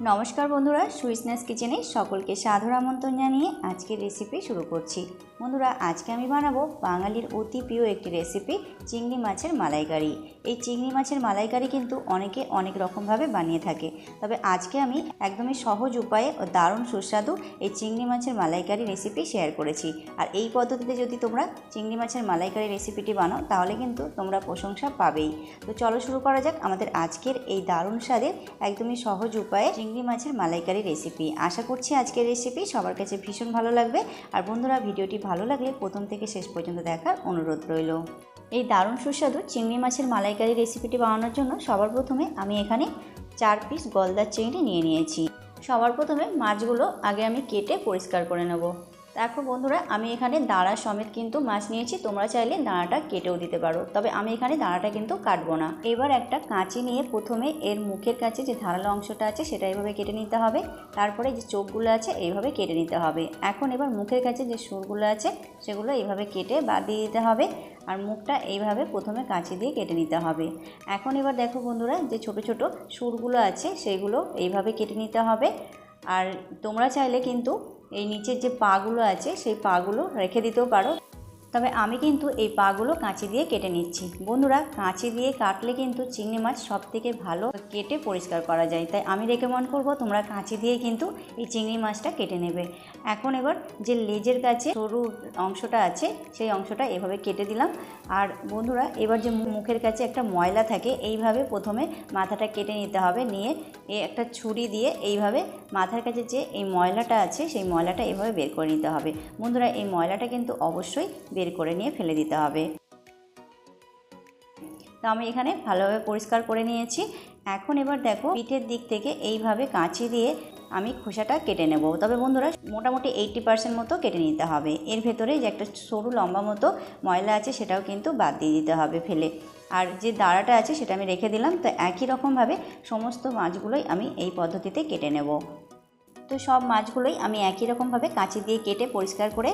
নমস্কার বন্ধুরা সুইসনেস কিচেনে সকলকে সাদর আমন্ত্রণ জানিয়ে আজকের রেসিপি শুরু করছি। বন্ধুরা, আজকে আমি বানাবো বাঙালির অতি প্রিয় একটি রেসিপি চিংড়ি মাছের মালাইকারি। এই চিংড়ি মাছের মালাইকারি কিন্তু অনেকে অনেক রকমভাবে বানিয়ে থাকে। তবে আজকে আমি একদমই সহজ উপায়ে ও দারুণ সুস্বাদু এই চিংড়ি মাছের মালাইকারি রেসিপি শেয়ার করেছি। আর এই পদ্ধতিতে যদি তোমরা চিংড়ি মাছের মালাইকারি রেসিপিটি বানাও, তাহলে কিন্তু তোমরা প্রশংসা পাবেই। তো চলো শুরু করা যাক আমাদের আজকের এই দারুণ স্বাদের একদমই সহজ উপায়ে চিংড়ি মাছের মালাইকারি রেসিপি আশা করছি আজকের রেসিপি সবার কাছে ভীষণ ভালো লাগবে। আর বন্ধুরা, ভিডিওটি ভালো লাগলে প্রথম থেকে শেষ পর্যন্ত দেখার অনুরোধ রইল। এই দারুণ সুস্বাদু চিংড়ি মাছের মালাইকারি রেসিপিটি বানানোর জন্য সবার প্রথমে আমি এখানে চার পিস গলদার চিংড়ি নিয়ে নিয়েছি। সবার প্রথমে মাছগুলো আগে আমি কেটে পরিষ্কার করে নেব। দেখো বন্ধুরা, আমি এখানে দাঁড়া সমেত কিন্তু মাছ নিয়েছি। তোমরা চাইলে দাঁড়াটা কেটেও দিতে পারো। তবে আমি এখানে দাঁড়াটা কিন্তু কাটবো না। এবার একটা কাঁচি নিয়ে প্রথমে এর মুখের কাছে যে ধারালো অংশটা আছে, সেটা এইভাবে কেটে নিতে হবে। তারপরে যে চোখগুলো আছে, এইভাবে কেটে নিতে হবে। এখন এবার মুখের কাছে যে সুরগুলো আছে, সেগুলো এইভাবে কেটে বাদ দিয়ে দিতে হবে। আর মুখটা এইভাবে প্রথমে কাঁচি দিয়ে কেটে নিতে হবে। এখন এবার দেখো বন্ধুরা, যে ছোট ছোট সুরগুলো আছে, সেগুলো এইভাবে কেটে নিতে হবে। আর তোমরা চাইলে কিন্তু এই নিচের যে পাগুলো আছে সেই পাগুলো রেখে দিতেও পারো। তবে আমি কিন্তু এই পাগুলো কাঁচি দিয়ে কেটে নিচ্ছি। বন্ধুরা, কাঁচি দিয়ে কাটলে কিন্তু চিংড়ি মাছ সব থেকে ভালো কেটে পরিষ্কার করা যায়। তাই আমি রেকমেন্ড করব, তোমরা কাঁচি দিয়ে কিন্তু এই চিংড়ি মাছটা কেটে নেবে। এখন এবার যে লেজের কাছে সরু অংশটা আছে, সেই অংশটা এভাবে কেটে দিলাম। আর বন্ধুরা, এবার যে মুখের কাছে একটা ময়লা থাকে, এইভাবে প্রথমে মাথাটা কেটে নিতে হবে। নিয়ে এ একটা ছুরি দিয়ে এইভাবে মাথার কাছে যে এই ময়লাটা আছে, সেই ময়লাটা এভাবে বের করে নিতে হবে। বন্ধুরা, এই ময়লাটা কিন্তু অবশ্যই বের করে নিয়ে ফেলে দিতে হবে। তো আমি এখানে ভালোভাবে পরিষ্কার করে নিয়েছি। এখন এবার দেখো, পিঠের দিক থেকে এইভাবে কাঁচি দিয়ে আমি খোসাটা কেটে নেব। তবে বন্ধুরা, মোটামুটি এইটটি পার্সেন্ট মতো কেটে নিতে হবে। এর ভেতরে যে একটা সরু লম্বা মতো ময়লা আছে, সেটাও কিন্তু বাদ দিয়ে দিতে হবে ফেলে। আর যে দাঁড়াটা আছে, সেটা আমি রেখে দিলাম। তো একই রকমভাবে সমস্ত মাছগুলোই আমি এই পদ্ধতিতে কেটে নেব। তো সব মাছগুলোই আমি একই রকমভাবে কাঁচি দিয়ে কেটে পরিষ্কার করে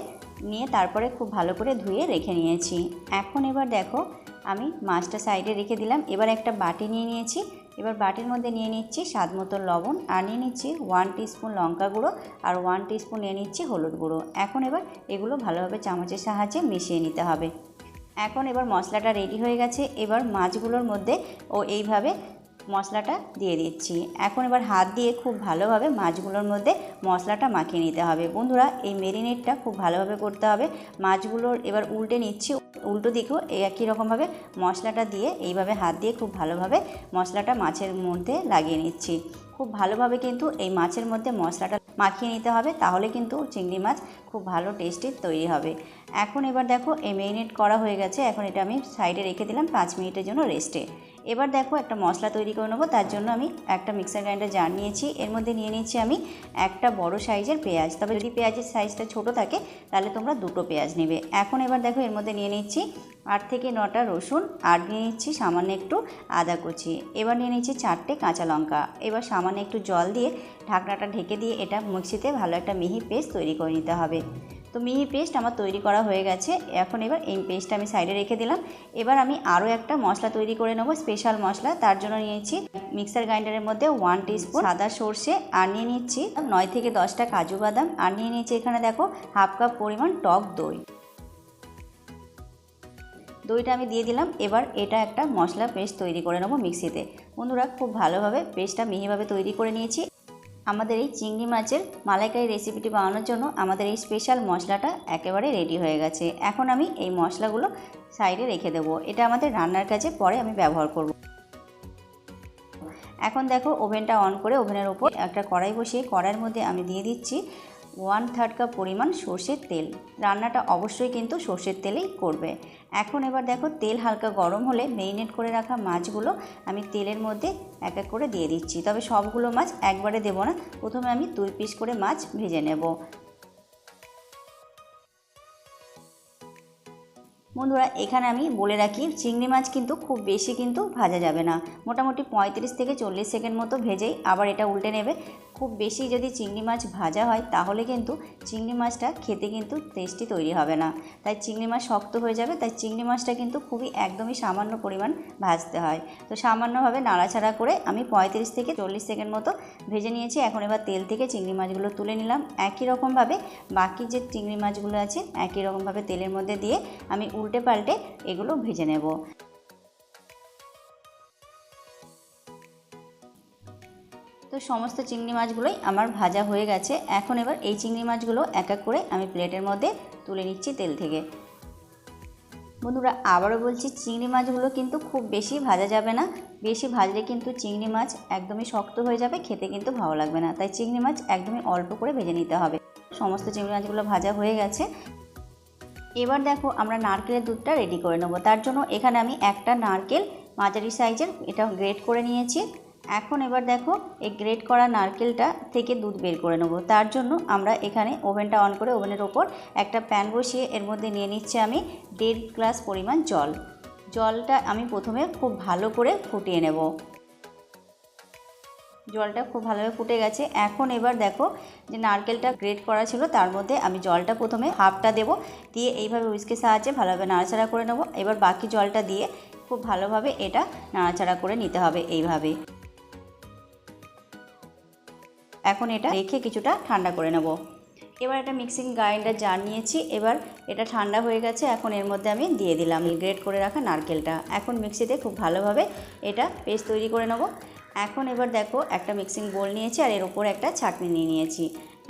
নিয়ে তারপরে খুব ভালো করে ধুয়ে রেখে নিয়েছি। এখন এবার দেখো, আমি মাছটা সাইডে রেখে দিলাম। এবার একটা বাটি নিয়ে নিয়েছি। এবার বাটির মধ্যে নিয়ে নিচ্ছি স্বাদ মতো লবণ আর নিয়ে নিচ্ছি ওয়ান টিস্পুন লঙ্কা গুঁড়ো আর ওয়ান টিস্পুন নিয়ে নিচ্ছি হলুদ গুঁড়ো। এখন এবার এগুলো ভালোভাবে চামচের সাহায্যে মিশিয়ে নিতে হবে। এখন এবার মশলাটা রেডি হয়ে গেছে। এবার মাছগুলোর মধ্যে ও এইভাবে মশলাটা দিয়ে দিচ্ছি। এখন এবার হাত দিয়ে খুব ভালোভাবে মাছগুলোর মধ্যে মশলাটা মাখিয়ে নিতে হবে। বন্ধুরা, এই মেরিনেটটা খুব ভালোভাবে করতে হবে। মাছগুলোর এবার উল্টে নিচ্ছি। উল্টো দিকেও একই রকমভাবে মশলাটা দিয়ে এইভাবে হাত দিয়ে খুব ভালোভাবে মশলাটা মাছের মধ্যে লাগিয়ে নিচ্ছি। খুব ভালোভাবে কিন্তু এই মাছের মধ্যে মশলাটা মাখিয়ে নিতে হবে, তাহলে কিন্তু চিংড়ি মাছ খুব ভালো টেস্টি তৈরি হবে। এখন এবার দেখো, এই মেরিনেট করা হয়ে গেছে। এখন এটা আমি সাইডে রেখে দিলাম পাঁচ মিনিটের জন্য রেস্টে এবার দেখো একটা মশলা তৈরি করে নেব, তার জন্য আমি একটা মিক্সার গ্রাইন্ডার জার নিয়েছি। এর মধ্যে নিয়ে নিচ্ছি আমি একটা বড় সাইজের পেঁয়াজ। তবে যদি পেঁয়াজের সাইজটা ছোট থাকে, তাহলে তোমরা দুটো পেঁয়াজ নেবে। এখন এবার দেখো এর মধ্যে নিয়ে নিচ্ছি আট থেকে নটা রসুন, আর নিয়ে নিচ্ছি সামান্য একটু আদা কুচি। এবার নিয়ে নিচ্ছি চারটে কাঁচা লঙ্কা। এবার সামান্য একটু জল দিয়ে ঢাকনাটা ঢেকে দিয়ে এটা মিক্সিতে ভালো একটা মিহি পেস্ট তৈরি করে নিতে হবে। তো মিহি পেস্ট আমার তৈরি করা হয়ে গেছে। এখন এবার এই পেস্টটা আমি সাইডে রেখে দিলাম। এবার আমি আরও একটা মশলা তৈরি করে নেব, স্পেশাল মশলা। তার জন্য নিয়েছি মিক্সার গ্রাইন্ডারের মধ্যে ওয়ান টিস্পুন সাদা সর্ষে, আর নিয়ে নিচ্ছি নয় থেকে দশটা কাজু বাদাম। আর নিয়ে নিচ্ছি এখানে দেখো হাফ কাপ পরিমাণ টক দই। দইটা আমি দিয়ে দিলাম। এবার এটা একটা মশলা পেস্ট তৈরি করে নেব মিক্সিতে। বন্ধুরা, খুব ভালোভাবে পেস্টটা মিহিভাবে তৈরি করে নিয়েছি। আমাদের এই চিংড়ি মাছের মালাইকারি রেসিপিটি বানানোর জন্য আমাদের এই স্পেশাল মশলাটা একেবারে রেডি হয়ে গেছে। এখন আমি এই মশলাগুলো সাইডে রেখে দেবো। এটা আমাদের রান্নার কাজে পরে আমি ব্যবহার করব। এখন দেখো ওভেনটা অন করে ওভেনের ওপর একটা কড়াই বসিয়ে কড়াইয়ের মধ্যে আমি দিয়ে দিচ্ছি ওয়ান থার্ড কাপ পরিমাণ সর্ষের তেল। রান্নাটা অবশ্যই কিন্তু সর্ষের তেলেই করবে। এখন এবার দেখো তেল হালকা গরম হলে মেরিনেট করে রাখা মাছগুলো আমি তেলের মধ্যে এক এক করে দিয়ে দিচ্ছি। তবে সবগুলো মাছ একবারে দেবো না। প্রথমে আমি দুই পিস করে মাছ ভেজে নেব। বন্ধুরা, এখানে আমি বলে রাখি, চিংড়ি মাছ কিন্তু খুব বেশি কিন্তু ভাজা যাবে না। মোটামুটি পঁয়ত্রিশ থেকে চল্লিশ সেকেন্ড মতো ভেজেই আবার এটা উল্টে নেবে। খুব বেশি যদি চিংড়ি মাছ ভাজা হয়, তাহলে কিন্তু চিংড়ি মাছটা খেতে কিন্তু টেস্টি তৈরি হবে না। তাই চিংড়ি মাছ শক্ত হয়ে যাবে, তাই চিংড়ি মাছটা কিন্তু খুবই একদমই সামান্য পরিমাণ ভাজতে হয়। তো সামান্যভাবে নাড়াচাড়া করে আমি পঁয়ত্রিশ থেকে চল্লিশ সেকেন্ড মতো ভেজে নিয়েছি। এখন এবার তেল থেকে চিংড়ি মাছগুলো তুলে নিলাম। একই রকমভাবে বাকি যে চিংড়ি মাছগুলো আছে, একই রকমভাবে তেলের মধ্যে দিয়ে আমি উল্টে পাল্টে এগুলো ভেজে নেব। তো সমস্ত চিংড়ি মাছগুলোই আমার ভাজা হয়ে গেছে। এখন এবার এই চিংড়ি মাছগুলো এক এক করে আমি প্লেটের মধ্যে তুলে নিচ্ছি তেল থেকে। বন্ধুরা, আবারও বলছি, চিংড়ি মাছগুলো কিন্তু খুব বেশি ভাজা যাবে না। বেশি ভাজলে কিন্তু চিংড়ি মাছ একদমই শক্ত হয়ে যাবে, খেতে কিন্তু ভালো লাগবে না। তাই চিংড়ি মাছ একদমই অল্প করে ভেজে নিতে হবে। সমস্ত চিংড়ি মাছগুলো ভাজা হয়ে গেছে। এবার দেখো আমরা নারকেলের দুধটা রেডি করে নেব। তার জন্য এখানে আমি একটা নারকেল মাঝারি সাইজের এটা গ্রেট করে নিয়েছি। এখন এবার দেখো এই গ্রেট করা নারকেলটা থেকে দুধ বের করে নেব। তার জন্য আমরা এখানে ওভেনটা অন করে ওভেনের ওপর একটা প্যান বসিয়ে এর মধ্যে নিয়ে নিচ্ছি আমি দেড় গ্লাস পরিমাণ জল। জলটা আমি প্রথমে খুব ভালো করে ফুটিয়ে নেব। জলটা খুব ভালোভাবে ফুটে গেছে। এখন এবার দেখো যে নারকেলটা গ্রেট করা ছিল, তার মধ্যে আমি জলটা প্রথমে হাফটা দেব, দিয়ে এইভাবে উইস্কের সাহায্যে ভালোভাবে নাড়াচাড়া করে নেব। এবার বাকি জলটা দিয়ে খুব ভালোভাবে এটা নাড়াচাড়া করে নিতে হবে এইভাবে। এখন এটা রেখে কিছুটা ঠান্ডা করে নেব। এবার একটা মিক্সিং গ্রাইন্ডার জার নিয়েছি, এবার এটা ঠান্ডা হয়ে গেছে, এখন এর মধ্যে আমি দিয়ে দিলাম। গ্রেট করে রাখা নারকেলটা। এখন মিক্সিতে খুব ভালোভাবে এটা পেস্ট তৈরি করে নেব। এখন এবার দেখো একটা মিক্সিং বোল নিয়েছি আর এর ওপর একটা ছাঁকনি নিয়ে নিয়েছি।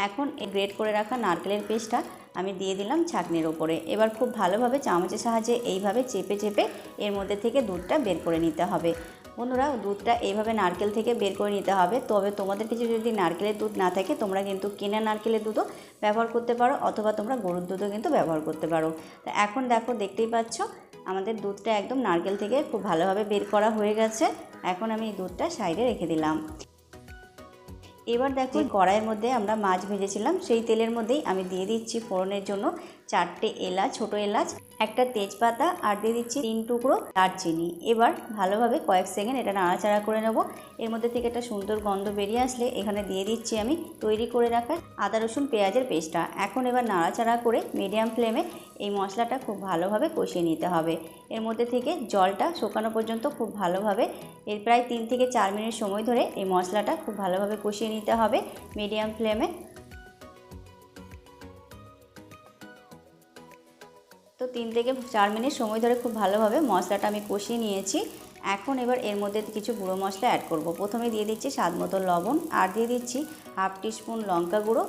এখন এই গ্রেট করে রাখা নারকেলের পেস্টটা আমি দিয়ে দিলাম ছাঁকনির ওপরে এবার খুব ভালোভাবে চামচের সাহায্যে এইভাবে চেপে চেপে এর মধ্যে থেকে দুধটা বের করে নিতে হবে। বন্ধুরা, দুধটা এইভাবে নারকেল থেকে বের করে নিতে হবে। তবে তোমাদের কিছু যদি নারকেলের দুধ না থাকে, তোমরা কিন্তু কেনা নারকেলের দুধও ব্যবহার করতে পারো অথবা তোমরা গরুর দুধও কিন্তু ব্যবহার করতে পারো। এখন দেখো, দেখতেই পাচ্ছ আমাদের দুধটা একদম নারকেল থেকে খুব ভালোভাবে বের করা হয়ে গেছে। এখন আমি এই দুধটা সাইডে রেখে দিলাম। এবার দেখো কড়াইয়ের মধ্যে আমরা মাছ ভেজেছিলাম। সেই তেলের মধ্যেই আমি দিয়ে দিচ্ছি ফোড়নের জন্য চারটে এলাচ, ছোট এলাচ, একটা তেজপাতা আর দিয়ে দিচ্ছি তিন টুকরো দারচিনি। এবার ভালোভাবে কয়েক সেকেন্ড এটা নাড়াচাড়া করে নেব। এর মধ্যে থেকে একটা সুন্দর গন্ধ বেরিয়ে আসলে এখানে দিয়ে দিচ্ছি আমি তৈরি করে রাখা আদা, রসুন, পেঁয়াজের পেস্টটা। এখন এবার নাড়াচাড়া করে মিডিয়াম ফ্লেমে এই মশলাটা খুব ভালোভাবে কষিয়ে নিতে হবে। এর মধ্যে থেকে জলটা শুকানো পর্যন্ত খুব ভালোভাবে এর প্রায় তিন থেকে চার মিনিট সময় ধরে এই মশলাটা খুব ভালোভাবে কষিয়ে নিতে হবে মিডিয়াম ফ্লেমে। তো তিন থেকে চার মিনিট সময় ধরে খুব ভালোভাবে মশলাটা আমি কষিয়ে নিয়েছি। এখন এবার এর মধ্যে কিছু গুঁড়ো মশলা অ্যাড করব। প্রথমে দিয়ে দিচ্ছি স্বাদ মতো লবণ আর দিয়ে দিচ্ছি হাফ টিস্পুন লঙ্কা গুঁড়ো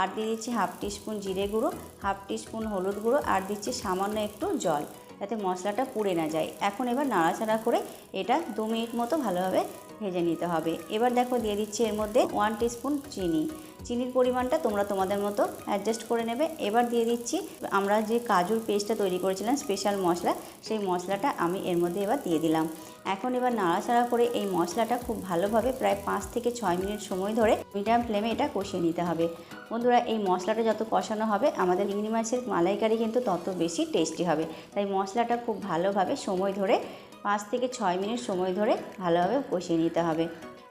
আর দিয়ে দিচ্ছি হাফ টিস্পুন জিরে গুঁড়ো হাফ টিস্পুন হলুদ গুঁড়ো আর দিচ্ছি সামান্য একটু জল যাতে মশলাটা পুড়ে না যায়। এখন এবার নাড়াচাড়া করে এটা দু মিনিট মতো ভালোভাবে ভেজে নিতে হবে। এবার দেখো দিয়ে দিচ্ছি এর মধ্যে ওয়ান টিস্পুন চিনি। চিনির পরিমাণটা তোমরা তোমাদের মতো অ্যাডজাস্ট করে নেবে। এবার দিয়ে দিচ্ছি আমরা যে কাজুর পেস্টটা তৈরি করেছিলাম স্পেশাল মশলা, সেই মশলাটা আমি এর মধ্যে এবার দিয়ে দিলাম। এখন এবার নাড়াচাড়া করে এই মশলাটা খুব ভালোভাবে প্রায় পাঁচ থেকে ছয় মিনিট সময় ধরে মিডিয়াম ফ্লেমে এটা কষিয়ে নিতে হবে। বন্ধুরা, এই মশলাটা যত কষানো হবে, আমাদের চিংড়ি মাছের মালাইকারি কিন্তু তত বেশি টেস্টি হবে। তাই মশলাটা খুব ভালোভাবে সময় ধরে পাঁচ থেকে ছয় মিনিট সময় ধরে ভালোভাবে কষিয়ে নিতে হবে।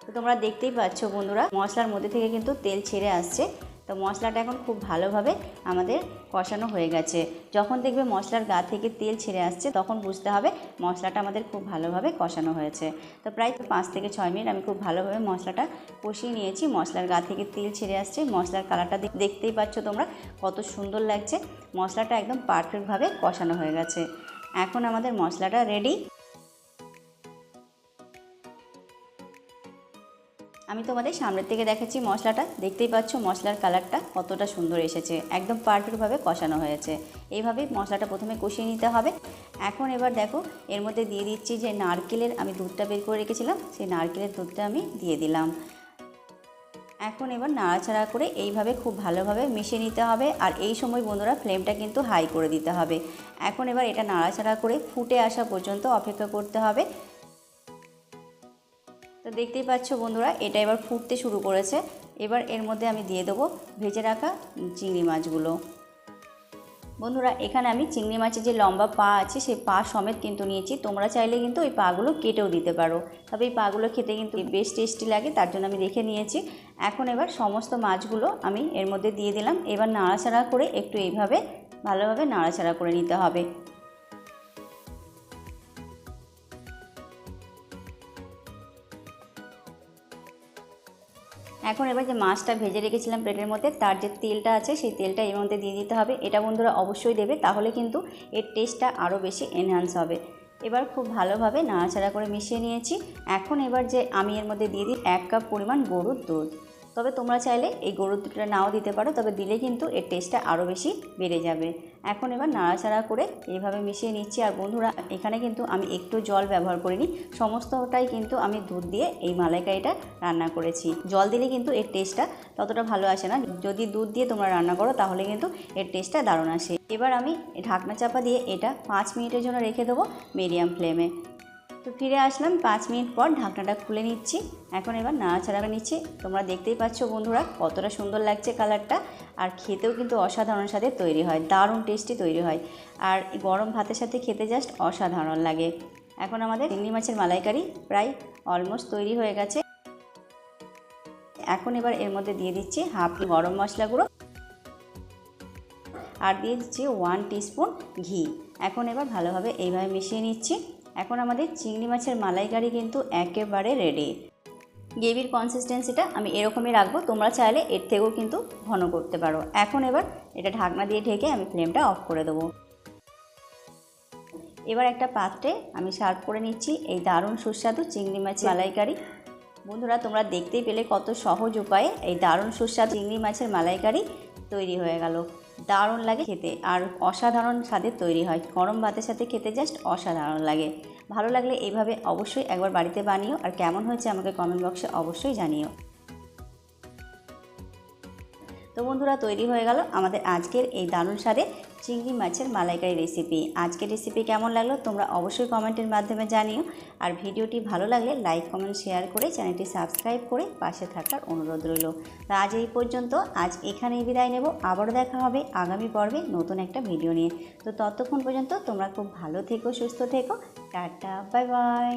তো তোমরা দেখতেই পাচ্ছ বন্ধুরা, মশলার মধ্যে থেকে কিন্তু তেল ছেড়ে আসছে। তো মশলাটা এখন খুব ভালোভাবে আমাদের কষানো হয়ে গেছে। যখন দেখবে মশলার গা থেকে তেল ছেড়ে আসছে, তখন বুঝতে হবে মশলাটা আমাদের খুব ভালোভাবে কষানো হয়েছে। তো প্রায় পাঁচ থেকে ছয় মিনিট আমি খুব ভালোভাবে মশলাটা কষিয়ে নিয়েছি। মশলার গা থেকে তেল ছেড়ে আসছে। মশলার কালারটা দেখতেই পাচ্ছ তোমরা কত সুন্দর লাগছে। মশলাটা একদম পারফেক্টভাবে কষানো হয়ে গেছে। এখন আমাদের মশলাটা রেডি আমি তোমাদের সামনের থেকে দেখাচ্ছি মশলাটা। দেখতেই পাচ্ছ মশলার কালারটা কতটা সুন্দর এসেছে। একদম পারফেক্টভাবে কষানো হয়েছে। এইভাবেই মশলাটা প্রথমে কষিয়ে নিতে হবে। এখন এবার দেখো, এর মধ্যে দিয়ে দিচ্ছি যে নারকেলের আমি দুধটা বের করে রেখেছিলাম, সেই নারকেলের দুধটা আমি দিয়ে দিলাম। এখন এবার নাড়াচাড়া করে এইভাবে খুব ভালোভাবে মিশিয়ে নিতে হবে। আর এই সময় বন্ধুরা ফ্লেমটা কিন্তু হাই করে দিতে হবে। এখন এবার এটা নাড়াচাড়া করে ফুটে আসা পর্যন্ত অপেক্ষা করতে হবে। তো দেখতেই পাচ্ছ বন্ধুরা, এটা এবার ফুটতে শুরু করেছে। এবার এর মধ্যে আমি দিয়ে দেবো ভেজে রাখা চিংড়ি মাছগুলো। বন্ধুরা, এখানে আমি চিংড়ি মাছের যে লম্বা পা আছে, সেই পা সমেত কিন্তু নিয়েছি। তোমরা চাইলে কিন্তু ওই পাগুলো কেটেও দিতে পারো। তবে এই পাগুলো খেতে কিন্তু বেশ টেস্টি লাগে, তার জন্য আমি রেখে নিয়েছি। এখন এবার সমস্ত মাছগুলো আমি এর মধ্যে দিয়ে দিলাম। এবার নাড়াচাড়া করে একটু এইভাবে, ভালোভাবে নাড়াচাড়া করে নিতে হবে। এখন এবার যে মাছটা ভেজে রেখেছিলাম প্লেটের মধ্যে, তার যে তেলটা আছে সেই তেলটা এর মধ্যে দিয়ে দিতে হবে। এটা বন্ধুরা অবশ্যই দেবে, তাহলে কিন্তু এর টেস্টটা আরও বেশি এনহান্স হবে। এবার খুব ভালোভাবে নাড়াচাড়া করে মিশিয়ে নিয়েছি। এখন এবার যে আমি এর মধ্যে দিয়ে দিই এক কাপ পরিমাণ গরুর দুধ। তবে তোমরা চাইলে এই গরুর দুধটা নাও দিতে পারো, তবে দিলে কিন্তু এর টেস্টটা আরও বেশি বেড়ে যাবে। এখন এবার নাড়াচাড়া করে এইভাবে মিশিয়ে নিচ্ছি। আর বন্ধুরা, এখানে কিন্তু আমি একটু জল ব্যবহার করিনি। সমস্তটাই কিন্তু আমি দুধ দিয়ে এই মালাইকারিটা রান্না করেছি। জল দিলে কিন্তু এর টেস্টটা ততটা ভালো আসে না। যদি দুধ দিয়ে তোমরা রান্না করো, তাহলে কিন্তু এর টেস্টটা দারুণ আসে। এবার আমি ঢাকনা চাপা দিয়ে এটা পাঁচ মিনিটের জন্য রেখে দেবো মিডিয়াম ফ্লেমে। তো ফিরে আসলাম। পাঁচ মিনিট পর ঢাকনাটা খুলে নিচ্ছি। এখন এবার নাড়াচাড়া নিচ্ছি। তোমরা দেখতেই পাচ্ছ বন্ধুরা, কতটা সুন্দর লাগছে কালারটা। আর খেতেও কিন্তু অসাধারণ সাথে তৈরি হয়, দারুণ টেস্টি তৈরি হয়। আর গরম ভাতের সাথে খেতে জাস্ট অসাধারণ লাগে। এখন আমাদের চিংড়ি মাছের মালাইকারি প্রায় অলমোস্ট তৈরি হয়ে গেছে। এখন এবার এর মধ্যে দিয়ে দিচ্ছি হাফ গরম মশলা গুঁড়ো। আর দিয়ে দিচ্ছি ওয়ান টিস্পুন ঘি। এখন এবার ভালোভাবে এইভাবে মিশিয়ে নিচ্ছি। এখন আমাদের চিংড়ি মাছের মালাইকারি কিন্তু একেবারে রেডি গ্রেভির কনসিস্টেন্সিটা আমি এরকমই রাখব, তোমরা চাইলে এর থেকেও কিন্তু ঘন করতে পারো। এখন এবার এটা ঢাকনা দিয়ে ঢেকে আমি ফ্লেমটা অফ করে দেবো। এবার একটা পাত্রে আমি সার্ভ করে নিচ্ছি এই দারুণ সুস্বাদু চিংড়ি মাছের মালাইকারি। বন্ধুরা, তোমরা দেখতেই পেলে কত সহজ উপায়ে এই দারুণ সুস্বাদু চিংড়ি মাছের মালাইকারি তৈরি হয়ে গেল। দারুণ লাগে খেতে, আর অসাধারণ স্বাদের তৈরি হয়। গরম ভাতের সাথে খেতে জাস্ট অসাধারণ লাগে। ভালো লাগলে এইভাবে অবশ্যই একবার বাড়িতে বানিও আর কেমন হয়েছে আমাকে কমেন্ট বক্সে অবশ্যই জানিও। তো বন্ধুরা, তৈরি হয়ে গেল আমাদের আজকের এই দারুণ স্বাদে চিংড়ি মাছের মালাইকারি রেসিপি আজকের রেসিপি কেমন লাগল তোমরা অবশ্যই কমেন্টের মাধ্যমে জানিও। আর ভিডিওটি ভালো লাগলে লাইক কমেন্ট শেয়ার করে চ্যানেলটি সাবস্ক্রাইব করে পাশে থাকার অনুরোধ রইল। তো আজ এই পর্যন্ত, আজ এখানেই বিদায় নেব। আবারও দেখা হবে আগামী পর্বে নতুন একটা ভিডিও নিয়ে। তো ততক্ষণ পর্যন্ত তোমরা খুব ভালো থেকো, সুস্থ থেকো। Tata bye bye